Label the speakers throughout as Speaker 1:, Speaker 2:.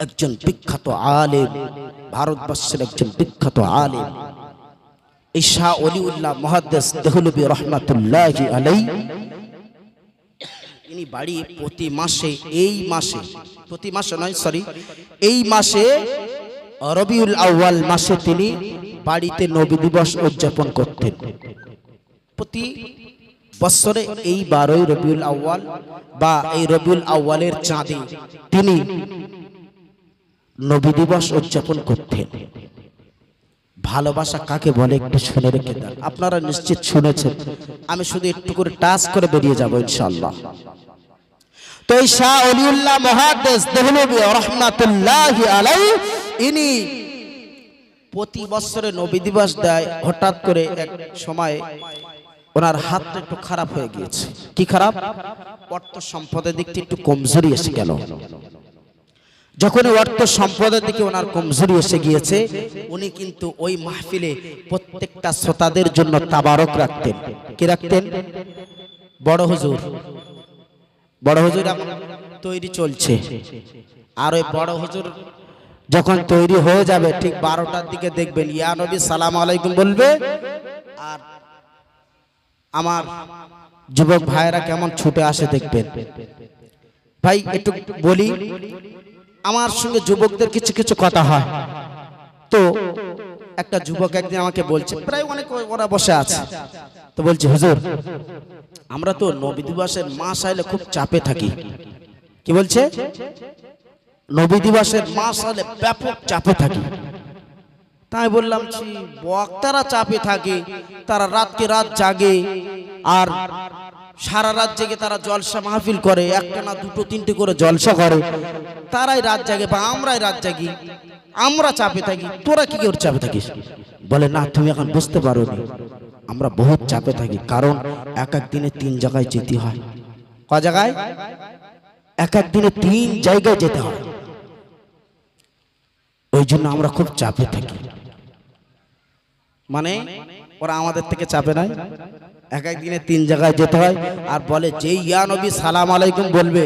Speaker 1: একজন বিখ্যাত আলেম, ভারতবর্ষের একজন বিখ্যাত আলেম। এই শাহ অলিউল্লাহ মহাদ্দেস দেহলবি রহমাতুল্লাহ আলাই ইনি বাড়ি প্রতি মাসে, এই মাসে, প্রতি মাসে নয় সরি এই মাসে রবিউল আউয়াল মাসে তিনি বাড়িতে নবী দিবস উদযাপন করতেন। প্রতি বৎসরে এই বারোই রবিউল আউয়াল বা এই রবিউল আউয়ালের চাঁদে তিনি নবী দিবস উদযাপন করতেন। ভালোবাসা কাকে বলে একটু শুনে রেখে দেন। আপনারা নিশ্চিত শুনেছেন, আমি শুধু একটু করে টাচ করে বেরিয়ে যাব ইনশাল্লাহ তো এই শাহ অলিউল্লাহ মহাদেশ দেহলবি রহমাতুল্লাহ আলাই, ইনি প্রতি বছরে নবী দিবস দেয়, হঠাৎ করে এক সময় ওনার হাতটা একটু খারাপ হয়ে গিয়েছে। কি খারাপ? অর্থ সম্পদের দিকটি একটু কমজোরি এসে গেল। যখন অর্থ সম্পদের দিকে ওনার কমজোরি এসে গিয়েছে, উনি কিন্তু ওই মাহফিলে প্রত্যেকটা শ্রোতাদের জন্য তাবারক রাখতেন। কি রাখতেন? বড় হুজুর। বড় হুজুর তৈরি চলছে। আর ওই বড় হুজুর যখন তৈরি হয়ে যাবে, ঠিক বারোটার দিকে দেখবেন, ইয়া নবী সালাম আলাইকুম বলবে, আর আমার যুবক ভাইয়েরা কেমন ছুটে আসে দেখবেন। ভাই, একটু বলি আমার সঙ্গে যুবকদের কিছু কিছু কথা হয়। তো একটা যুবক একদিন আমাকে বলছে, প্রায় অনেক ওরা বসে আছে। তো বলছে, হুজুর, আমরা তো নবী দিবসের মাস আইলে খুব চাপে থাকি। কি বলছে? নবী দিবসের মাস আইলে ব্যাপক চাপে থাকি। তাই বললাম বক্তারা চাপে থাকে, তারা রাতকে রাত জাগে, আর সারা রাত জেগে তারা জলসা মাহফিল করে একটা না দুটো তিনটে করে জলসা করে। তারাই রাত জাগে বা আমরাই রাত জাগি। আমরা চাপে থাকি, তোরা কি করে চাপে থাকিস? বলে, না, তুমি এখন বুঝতে পারো আমরা বহুত চাপে থাকি, কারণ এক এক দিনে তিন জায়গায় যেতে হয়। ক জায়গায়? এক এক দিনে তিন জায়গায় যেতে হয়। ওই জন্য আমরা খুব চাপে থাকি। মানে ওরা আমাদের থেকে চাপে নাই? এক এক দিনে তিন জায়গায় যেতে হয় আর বলে যে ইয়া নবী, সালাম আলাইকুম বলবে,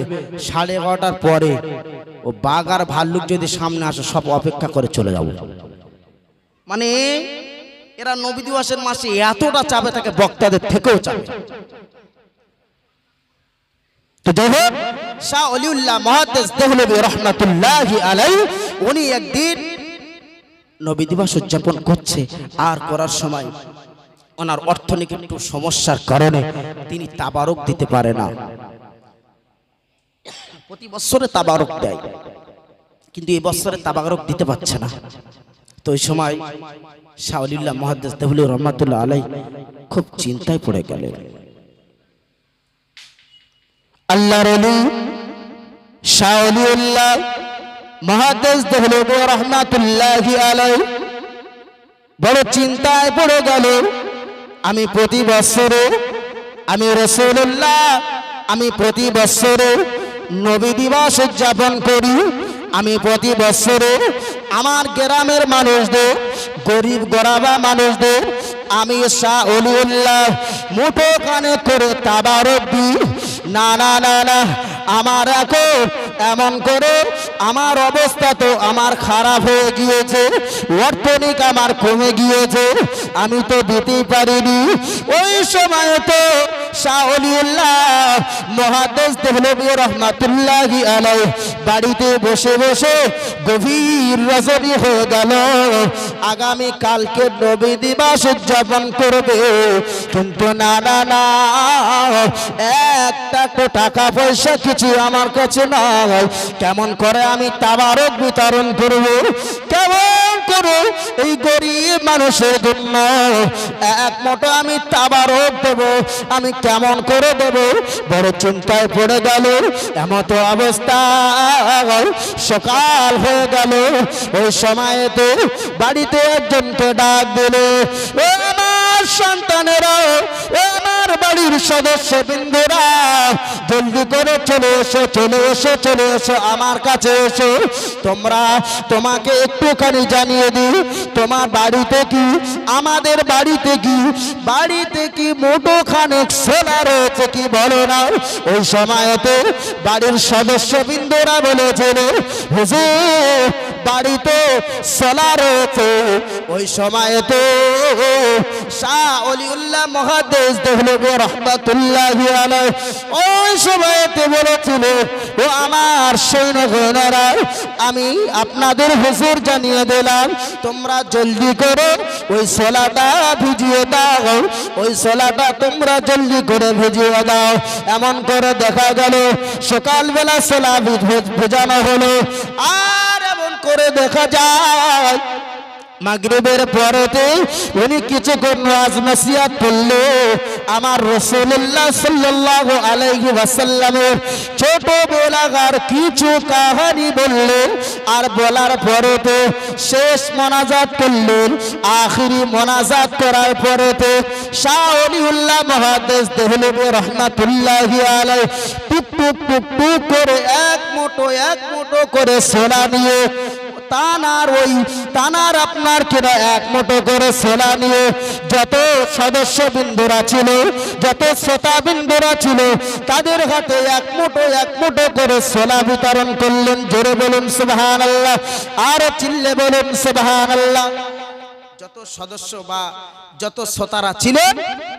Speaker 1: সাড়ে এগারোটার পরে ও বাঘ আর ভাল্লুক যদি সামনে আসে, সব অপেক্ষা করে চলে যাব। মানে এরা নবী দিবসের মাসে এতটা চাপে থাকে, বক্তাদের থেকেও চাপে। তো যাই আলাই উনি একদিন নবী দিবস উদযাপন করছে, আর করার সময় ওনার অর্থনৈতিক একটু সমস্যার কারণে তিনি তাবারক দিতে পারে না। প্রতি বছরে তাবারক দেয়, কিন্তু এই বছরে তাবারক দিতে পারছে না। তো ওই সময় শাহলিল্লাহ মহাদ্দেস দেহুল রহমাতুল্লাহ আলাই খুব চিন্তায় পড়ে গেলেন। আল্লাহ রলি শাহলিউল্লাহ মহাদেশ দেহুল রহমাতুল্লাহ আলাই বড় চিন্তায় পড়ে গেল আমি প্রতি বছরে, আমি রসুল্লাহ আমি প্রতি বছরে নবী দিবস উদযাপন করি। আমি প্রতি বছরে আমার গ্রামের মানুষদের, গরিব গরাবা মানুষদের, আমি শাহ অলিউল্লাহ মুঠো কানে করে তাবারক দিই। না না না না আমার এখন এমন করে আমার অবস্থা তো আমার খারাপ হয়ে গিয়েছে, অর্থনিক আমার কমে গিয়েছে, আমি তো দিতেই পারিনি। ওই সময় তো শাহলিউল্লাহ মহাদেশ দেহলবী রহমাতুল্লাহ আলাই বাড়িতে বসে বসে গভীর রজনী হয়ে গেল। আগামী কালকে নবী দিবস উদযাপন করবে। কিন্তু না না না, একটা টাকা পয়সা কিছু আমার কাছে নাই। কেমন করে আমি তাবারক বিতরণ করব? কেমন করে এই গরিব মানুষের জন্য। এক মোটো আমি তাবারক দেব, আমি কেমন করে দেব? বড় চিন্তায় পড়ে গেল, এমত অবস্থা। সকাল হয়ে গেল, ওই সময়তে বাড়িতে একজনকে ডাক দিল সন্তানেরা আমার বাড়ির সদস্য বিন্দুরা, জলদি করে চলে এসো চলে এসো চলে এসো, আমার কাছে এসো। তোমরা তোমাকে একটুখানি জানিয়ে দিই, তোমার বাড়িতে কি, আমাদের বাড়িতে কি বাড়িতে কি মোটো খানেক সোনা রয়েছে কি বলো না? ওই সময়তে বাড়ির সদস্য বিন্দুরা বলেছিল হুজুর বাড়িতে রয়েছে। ওই সময়তে শাহ অলিউল্লাহ মহাদেশ দেহলব রহমাতুল্লাহ ওই সময়তে বলেছিল, ও আমার সৈন্যগণেরা আমি আপনাদের হুজুর জানিয়ে দিলাম, তোমরা জলদি করো, ওই সোলাটা ভিজিয়ে দাও, ওই সোলাটা তোমরা জলদি করে ভিজিয়ে দাও। এমন করে দেখা গেল, সকালবেলা সোলা ভিজ- ভেজানো হলো। আর করে দেখা যায়। মাগরিবের পরেতে উনি কিছুক্ষণ নাজ নসিহাত করল আমার রসুল্লাহ সাল্লাল্লাহু আলাইহি ওয়াসাল্লামের ছোট বেলাগার কিছু কাহানি বললেন আর বলার পরেতে শেষ মোনাজাত করলেন। আখিরি মোনাজাত করার পরেতে শাহ অলিউল্লাহ মহাদেশ দেহলবি রহমাতুল্লাহি আলাই টুক টুক টুক টুক করে এক মুঠো এক মুঠো করে সোনা নিয়ে তানার ওই তানার আপনার কিনা এক মুঠো করে সোনা নিয়ে যত সদস্য বিন্দুরা ছিল, যত শ্রোতা বিন্দুরা ছিল, তাদের হাতে এক মুঠো এক মুঠো করে সোনা বিতরণ করলেন। জোরে বলুন সুবহান আল্লাহ আর চিল্লে বলুন সুবহান আল্লাহ যত সদস্য বা যত শ্রোতারা ছিলেন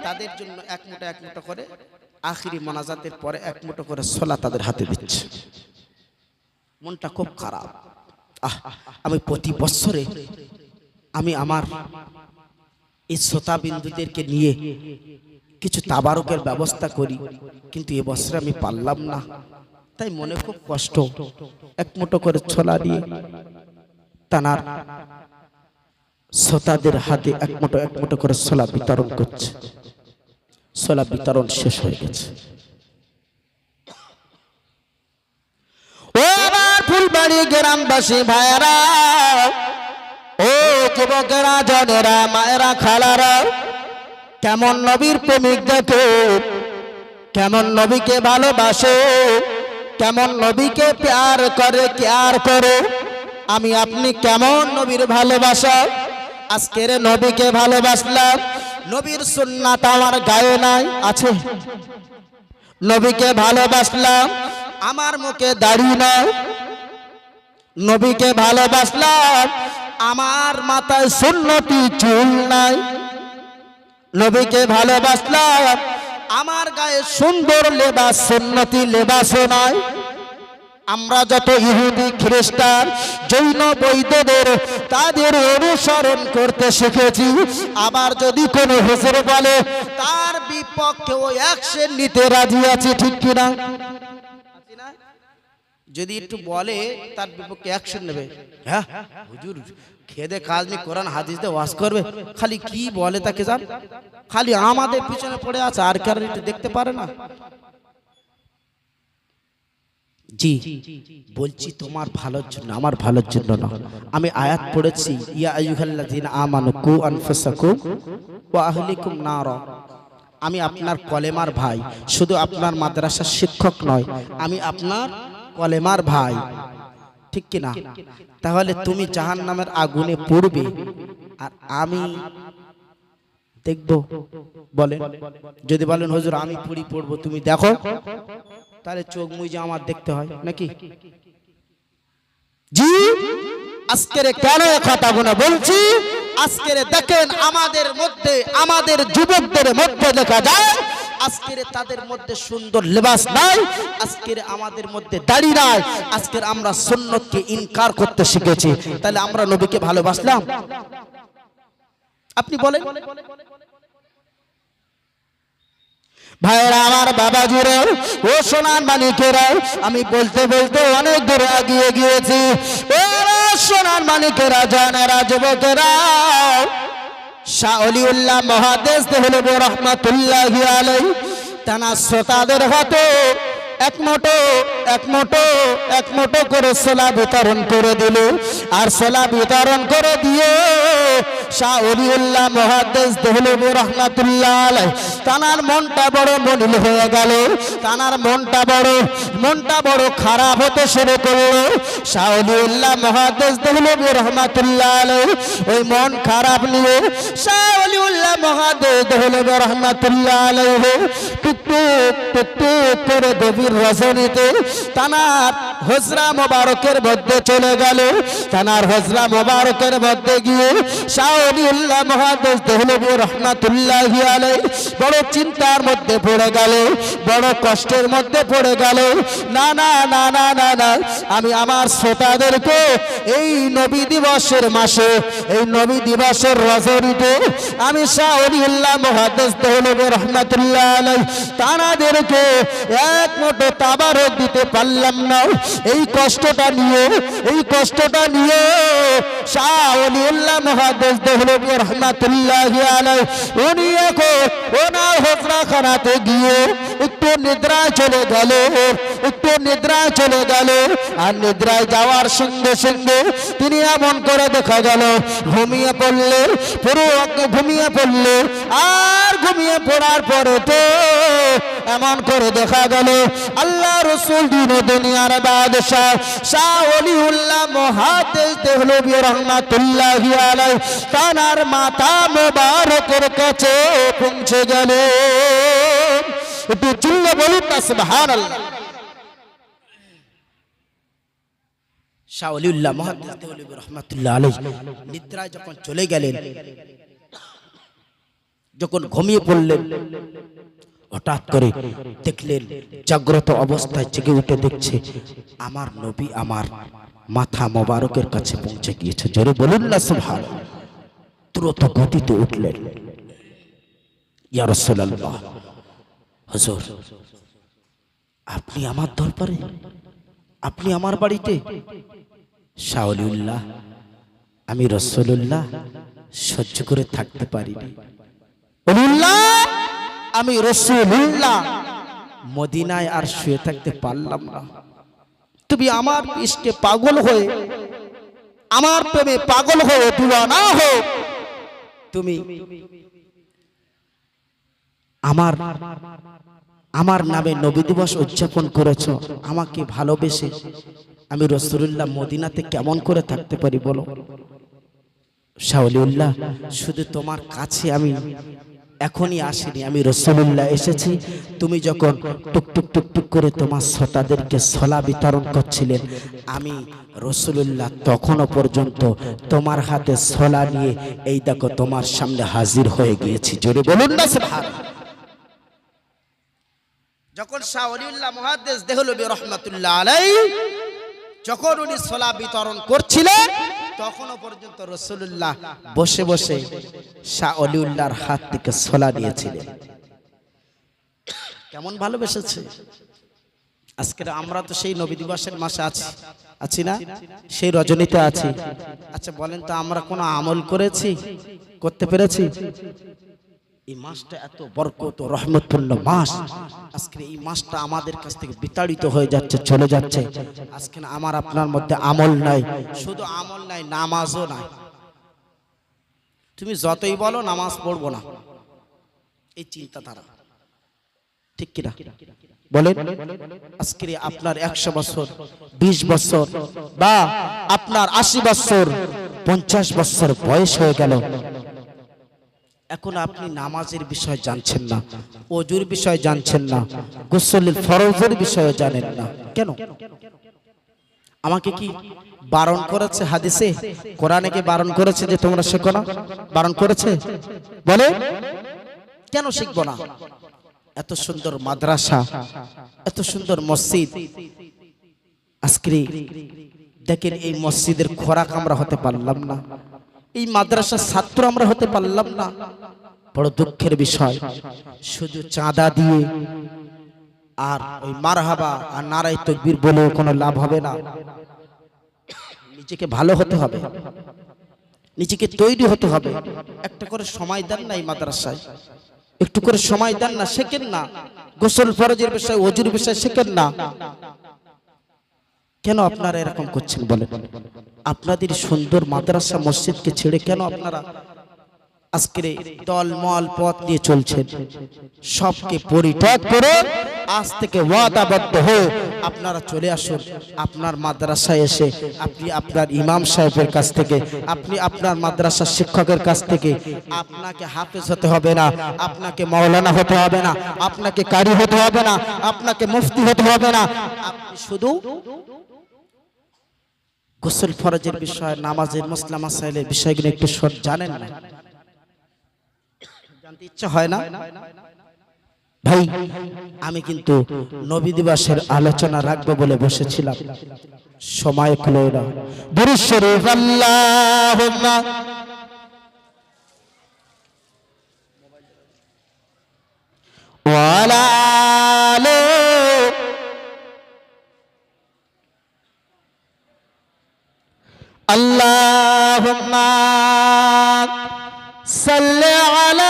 Speaker 1: তাদের জন্য এক মুঠো এক মুঠো করে আখিরি মোনাজাতের পরে এক মুঠো করে সোলা তাদের হাতে দিচ্ছে। মনটা খুব খারাপ। আহ, আমি প্রতি বছরে আমি আমার এই শ্রোতা বিন্দুদেরকে নিয়ে কিছু তাবারকের ব্যবস্থা করি, কিন্তু এবছরে আমি পারলাম না। তাই মনে খুব কষ্ট, এক মুঠো করে ছোলা দিয়ে তানার শ্রোতাদের হাতে এক মুঠো এক মুঠো করে ছোলা বিতরণ করছে। ছোলা বিতরণ শেষ হয়ে গেছে ও আমার ফুলবাড়ি গ্রামবাসী ভাইয়েরা, ও যুবকেরা, জনেরা, মায়েরা, খালারা, কেমন নবীর প্রেমিক দেখো, কেমন নবীকে ভালোবাসে, কেমন নবীকে প্যার করে, কেয়ার করে, আমি আপনি কেমন নবীর ভালোবাসা? আজকের নবীকে ভালোবাসলাম, নবীর সুন্নাত আমার গায়ে নাই, আছে। নবীকে ভালোবাসলাম, আমার মুখে দাড়ি নাই নবীকে ভালোবাসলাম, আমার মাথায় সুন্নতি চুল নাই নবীকে ভালোবাসলাম, আমার গায়ে সুন্দর লেবাস, সুন্নতি লেবাসও নাই আমরা যত ইহুদি, খ্রিস্টান, জৈন বৈদ্যদের তাদের অনুসরণ করতে শিখেছি, আবার যদি কোনো হুজুর বলে, তার বিপক্ষে ও অ্যাকশন নিতে রাজি আছে, ঠিক কিনা? যদি একটু বলে তার বিপক্ষে অ্যাকশন নেবে। হ্যাঁ? হুজুর খেদে কাজ নেই কোরআন হাদিস দিয়ে ওয়াজ করবে। খালি কি বলে তাকে জান? খালি আমাদের পিছনে পড়ে আছে আর কারণ একটু দেখতে পারে না। জি বলছি তোমার ভালোর জন্য আমার ভালোর জন্য না আমি আয়াত পড়েছি ইয়া আইয়ুহাল্লাযিনা আমানু কু আনফুসাকুম ওয়া আহলিকুম নারা। আমি আপনার কলেমার ভাই শুধু আপনার মাদ্রাসার শিক্ষক নয়। আমি আপনার কলেমার ভাই, ঠিক কি না তাহলে তুমি জাহান্নামের আগুনে পড়বে। আর আমি দেখব। বলেন, যদি বলেন, হুজুর, আমি পুরি পড়ব, তুমি দেখো। তাহলে চোখ মুই যে আমার দেখতে হয়, নাকি? জি, আজকের কেন কথাগুলো বলছি? আজকের দেখেন, আমাদের মধ্যে, আমাদের যুবকদের মধ্যে দেখা যায় আজকের তাদের মধ্যে সুন্দর লেবাস নাই, আজকের আমাদের মধ্যে দাড়ি নাই, আজকের আমরা সুন্নতকে ইনকার করতে শিখেছি। তাহলে আমরা নবীকে ভালোবাসলাম? আপনি বলেন। ভাইয়েরা, আমার বাবাজিরা ও সোনার মানিকেরা আমি বলতে বলতে অনেক দূরে আগিয়ে গিয়েছি। ওরা সোনার মানিকেরা জানেরা, যুবকেরা। শাহলিউল্লাহ মহাদেশ দেহলব রহমাতুল্লাহ আলাই তানা শ্রোতাদের হাতে এক মোটো এক মোটো এক মোটো করে সোলা বিতরণ করে দিল। আর সোলা বিতরণ করে দিয়ে তানার মনটা বড় মনিল হয়ে গেল। তানার মনটা বড় মনটা বড় খারাপ হতে শুরু করল। শাহ মহাদেশ আলাই ওই মন খারাপ নিয়ে শাহ অলিউল্লাহ মহাদেশ দেহলবি টুকটুক টুকটুক করে গভীর রজনীতে, তানার হজরা মোবারকের মধ্যে চলে গেল। তানার হজরা মোবারকের মধ্যে গিয়ে শাহলিউল্লাহ মহাদেশ দেহলবী রহমাতুল্লাহ বড় চিন্তার মধ্যে পড়ে গেল, বড় কষ্টের মধ্যে পড়ে গেল। না না না না না না, আমি আমার শ্রোতাদেরকে এই নবী দিবসের মাসে, এই নবী দিবসের রজনীতে আমি শাহলিউল্লাহ মহাদেশ দেহলবী রহমাতুল্লাহ আলাই তানাদেরকে এক মোটো তাবারক দিতে পারলাম না। এই কষ্টটা নিয়ে, এই কষ্টটা নিয়ে আলাই উনি গিয়ে একটু চলে গেল, একটু চলে আর নিদ্রায় যাওয়ার তিনি এমন করে দেখা গেল, ঘুমিয়ে পড়লে, পুরো ঘুমিয়ে পড়লে, আর ঘুমিয়ে পড়ার পরে তো এমন করে দেখা গেল, আল্লাহ রসুল দিন দুনিয়ার বাদশাহ শাহ অলিউল্লাহ মহাদেশ দেহলবী রহমাতুল্লাহ আলাই তানার মাথা মোবারকের কাছে পৌঁছে গেল যখন ঘুমিয়ে পড়লেন হঠাৎ করে দেখলেন জাগ্রত অবস্থায় জেগে উঠে দেখছে, আমার নবী আমার মাথা মোবারকের কাছে পৌঁছে গিয়েছে। জোরে বলুন না সুবহান দ্রুত গতিতে উঠলেন। ইয়া রাসূলুল্লাহ, হুজুর, আপনি আমার দরবারে? আপনি আমার বাড়িতে? শাওলিউল্লাহ, আমি রসুল্লাহ সহ্য করে থাকতে পারিনি। বলুল্লাহ আমি রসুল্লাহ মদিনায় আর শুয়ে থাকতে পারলাম না। তুমি আমার ইষ্টে পাগল হয়ে, আমার প্রেমে পাগল হয়ে না হো তুমি আমার আমার নামে নবী দিবস উদযাপন করেছ, আমাকে ভালোবেসে আমি রসুল্লাহ মদিনাতে কেমন করে থাকতে পারি বলো? শাহলিউল্লাহ শুধু তোমার কাছে আমি এখনই আসিনি। আমি রসুল্লাহ এসেছি। তুমি যখন টুকটুক টুকটুক করে তোমার শ্রোতাদেরকে সলা বিতরণ করছিলেন, আমি রসুল্লাহ তখনও পর্যন্ত তোমার হাতে সলা নিয়ে এই দেখো তোমার সামনে হাজির হয়ে গিয়েছি। জোরে বলুন না যখন শাহ অলিউল্লাহ মহাদেশ দেহলবী রহমতুল্লাহ আলাই যখন উনি সোলা বিতরণ করছিলেন, তখনও পর্যন্ত রসুল্লাহ বসে বসে শাহ অলিউল্লাহর হাত থেকে সোলা নিয়েছিলেন কেমন ভালোবেসেছে? আজকে আমরা তো সেই নবী দিবসের মাসে আছি। আছি না? সেই রজনীতে আছি। আচ্ছা বলেন তো আমরা কোনো আমল করেছি? করতে পেরেছি? এই মাসটা এত বরকত ও রহমতপূর্ণ মাস। আজকে এই মাসটা আমাদের কাছ থেকে বিতাড়িত হয়ে যাচ্ছে, চলে যাচ্ছে। আজকে আমার আপনার মধ্যে আমল নাই, শুধু আমল নাই, নামাজও নাই। তুমি যতই বলো নামাজ পড়ব না। এই চিন্তাধারা। ঠিক কিনা বলেন আজকে আপনার একশো বছর, বিশ বছর বা আপনার আশি বছর, পঞ্চাশ বছর বয়স হয়ে গেল। এখন আপনি নামাজের বিষয় জানছেন না অজুর বিষয় জানছেন না গোসলের ফরজের বিষয়ে জানেন না কেন? আমাকে কি বারণ করেছে হাদিসে? কোরআনে কি বারণ করেছে যে তোমরা শেখো না? বারণ করেছে? বলে? কেন শিখব না? এত সুন্দর মাদ্রাসা এত সুন্দর মসজিদ। আজকে দেখেন এই মসজিদের খোরাক আমরা হতে পারলাম না। এই মাদ্রাসার ছাত্র আমরা হতে পারলাম না। বড় দুঃখের বিষয়, শুধু চাঁদা দিয়ে আর ওই মারহাবা আর নারাই তকবীর বলে কোনো লাভ হবে না। নিজেকে ভালো হতে হবে, নিজেকে তৈরি হতে হবে। একটা করে সময় দেন না এই মাদ্রাসায়। একটু করে সময় দেন না, শেখেন না। গোসল ফরজের বিষয়, অজুর বিষয় শেখেন না। কেন আপনারা এরকম করছেন বলেন? আপনাদের সুন্দর মাদ্রাসা মসজিদকে ছেড়ে কেন আপনারা আজকের এই দলমল পথ নিয়ে চলছেন? সবকে পরিত্যাগ করে আজ থেকে ওয়াদাবদ্ধ হয়ে আপনারা চলে আসুন, আপনার মাদ্রাসায় এসে আপনি আপনার ইমাম সাহেবের কাছ থেকে, আপনি আপনার মাদ্রাসার শিক্ষকের কাছ থেকে আপনাকে হাফেজ হতে হবে না, আপনাকে মাওলানা হতে হবে না, আপনাকে কারি হতে হবে না, আপনাকে মুফতি হতে হবে না, আপনি শুধু গোসল ফরজের বিষয়, নামাজের মুসলাম মাসাইলের বিষয়গুলো একটু সব জানেন না? জানতে ইচ্ছা হয় না? ভাই, আমি কিন্তু নবী দিবসের আলোচনা রাখব বলে বসেছিলাম। সময় খুলে না। দুরুদ শরীফ اللهم صل على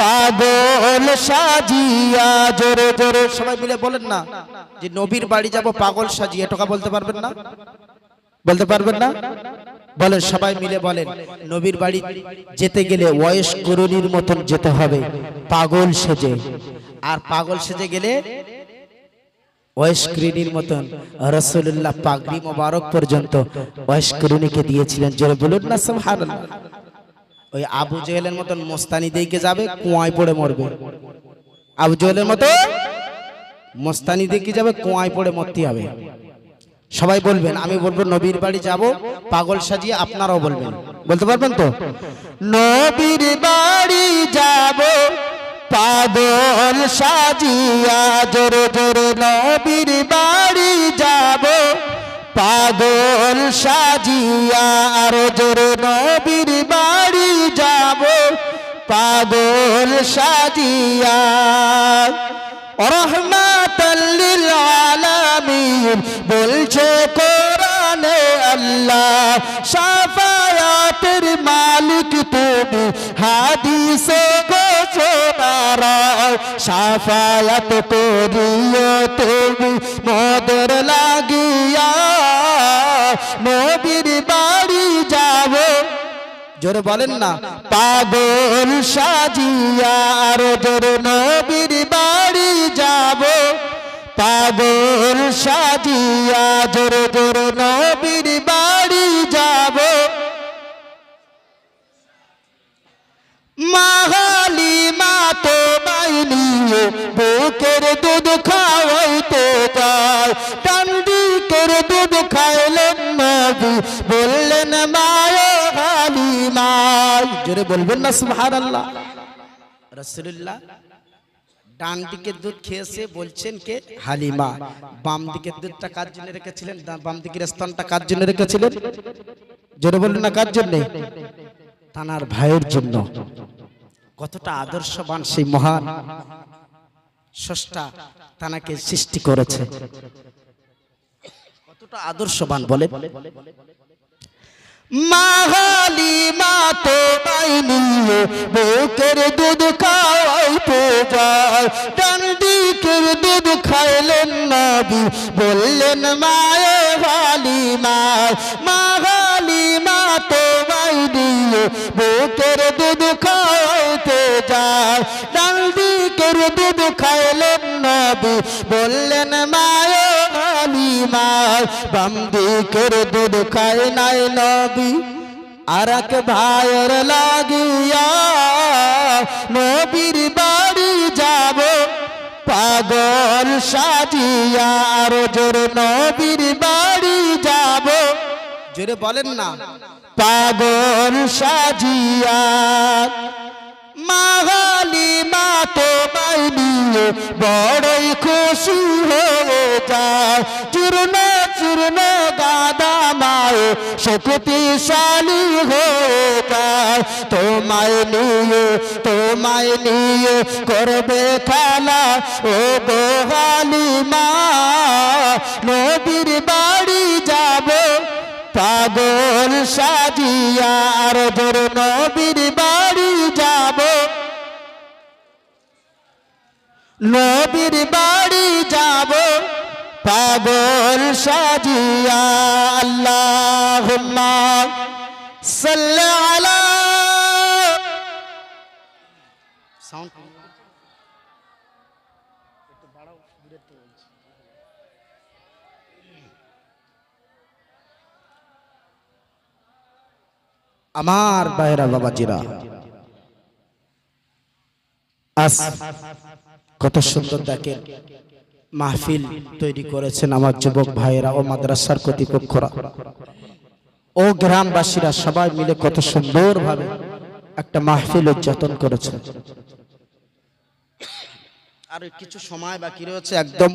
Speaker 1: পাগল সাজিয়া, জোরে জোরে। সবাই মিলে বলেন না যে নবীর বাড়ি যাব, পাগল সাজিয়ে। টোকা বলতে পারবেন না? বলতে পারবেন না? বলেন, সবাই মিলে বলেন, নবীর বাড়ি যেতে গেলে ওয়েস করুনির মতন যেতে হবে, পাগল সেজে। আর পাগল সেজে গেলে ওয়েস্করিনীর মতন। রসুল্লাহ পাগড়ি মোবারক পর্যন্ত ওয়েস্করিনীকে দিয়েছিলেন। জোরে বলুন না, সুবহানাল্লাহ। ওই আবু জেহেলের মতন মোস্তানি দিকে যাবে কুয়ায় পড়ে মরবে। আবু জেহেলের মতো মোস্তানি দিকে যাবে কুয়ায় পড়ে মরতে হবে। সবাই বলবেন আমি বলব নবীর বাড়ি যাব পাগল সাজিয়ে আপনারাও বলবেন। বলতে পারবেন তো? নবীর বাড়ি যাব পাগল সাজিয়া জোরে জোরে নবীর বাড়ি যাব পাগল সাজিয়া আর জোরে নবীর বাড়ি যাব। পাগল সাজিয়া। রহমাতাল্লিল আলামিন বলছে, কোরআনে আল্লাহ সাফায়াতের মালিক তুমি। হাদিসে ঘোষণা রাও সাফায়াত করিও তুমি, মদর লাগিয়া নবীর বাড়ি যাব। জোরে বলেন না। পাগল সাজিয়া আর জোরে নবীর বাড়ি যাব। পাগল সাজিয়া জোরে জোরে নবীর বাড়ি যাব। মাহালি মা তো বাইনিয়ে বুকের দুধ খাওয়াইতে যায়। টান্ডিকের দুধ খাইলেন বললেন, মায়ে জোরে বলবেন না, সুবহানাল্লাহ। রাসূলুল্লাহ ডান দিকের দুধ খেয়েছে, বলছেন কে? হালিমা। বাম দিকের দুধটা কার জন্য রেখেছিলেন? বাম দিকের স্তনটা কার জন্য রেখেছিলেন? জোরে বলুন না, কার জন্য? তানার ভাইয়ের জন্য। কতটা আদর্শবান সেই মহান স্রষ্টা তানাকে সৃষ্টি করেছে। কতটা আদর্শবান বলে? মাহালি মা তো বাইনি বুকের দুধ খাওয়াইতে যায় ডান দিকের দুধ খাইলেন নবী বললেন মায়ে হালি মা মাহালি মা তো বাইনি বুকের দুধ খাওয়াইতে যায় ডান দিকের দুধ খাইলেন নবী। বললেন, মায়ে হালিমা বাম দিকের দুধ খায় নাই নবী। আর এক ভাইয়ের লাগিয়া নবীর বাড়ি যাব। পাগল সাজিয়া আর জোর নবীর বাড়ি যাব। জোরে বলেন না। পাগল সাজিয়া মাহালি মা তো বাইনিয়ে বড়ই খুশি হয়ে যায়। চূর্ণ চূর্ণ গাদা মায়ে শক্তিশালী হয়ে যায়। তোমায় নিয়ে তোমায় নিয়ে করবে খেলা ও গোহালিমা নবীর বাড়ি যাব, পাগল সাজিয়া আর জোর নবীর বাড়ি যাব। নবীর বাড়ি যাব পাগল সাজিয়া আল্লাহুম্মা সাল্লি সাউন্ড আমার বাইরা বাবাজিরা আস কত সুন্দর দেখেন মাহফিল তৈরি করেছেন আমার যুবক ভাইয়েরা ও মাদ্রাসার কর্তৃপক্ষরা। ও গ্রামবাসীরা সবাই মিলে কত সুন্দরভাবে একটা মাহফিল উদযাপন করেছে আর কিছু সময় বাকি রয়েছে, একদম